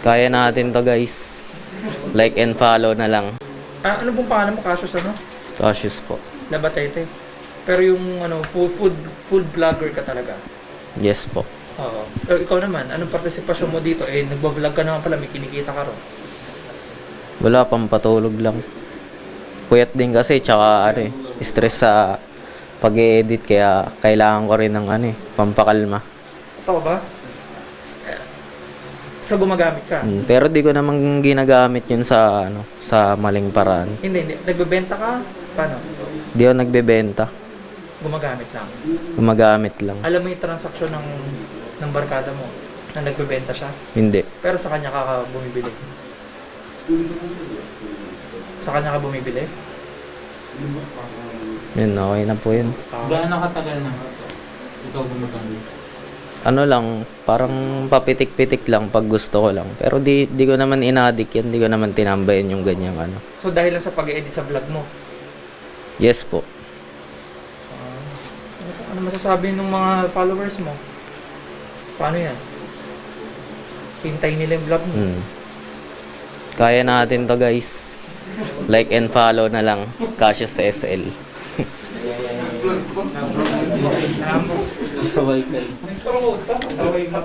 Kaya natin to guys. Like and follow na lang. Ah, ano pong pangalan mo? Cassius ano? Cautious po. Labatete. Pero yung ano, food, food, food vlogger ka talaga. Yes po. Oo. Pero ikaw naman, anong partisipasyon mo dito? Eh, nagbablog ka naman pala, may kinikita ka ron. Wala pang patulog lang. Puyat din kasi tsaka ano eh, stress sa pag edit kaya kailangan ko rin ng ano eh, pampakalma. Totoo ba? Sa gumagamit ka? Mm, Pero di ko naman ginagamit yun sa ano, sa maling paraan. Hindi, hindi. Nagbebenta ka? Paano? Di ako nagbebenta. Gumagamit lang. Gumagamit lang. Alam mo yung transaksyon ng, ng barkada mo na nagbebenta siya? Hindi. Pero sa kanya ka, ka bumibili. Sa kanya ka bumibili? Yun, okay na po yun. Gaano katagal na ikaw gumagamit? Ano lang, parang papitik-pitik lang pag gusto ko lang. Pero di, di ko naman inadik yan, di ko naman tinambayan yung ganyang ano. So dahil lang sa pag-edit sa vlog mo, Yes po. ah, ano masasabi ng mga followers mo? Paano yan? Hintay nila yung vlog mo. Mm. Kaya natin to guys. Like and follow na lang. Cassius SL. Sabay kayo. Saway ka.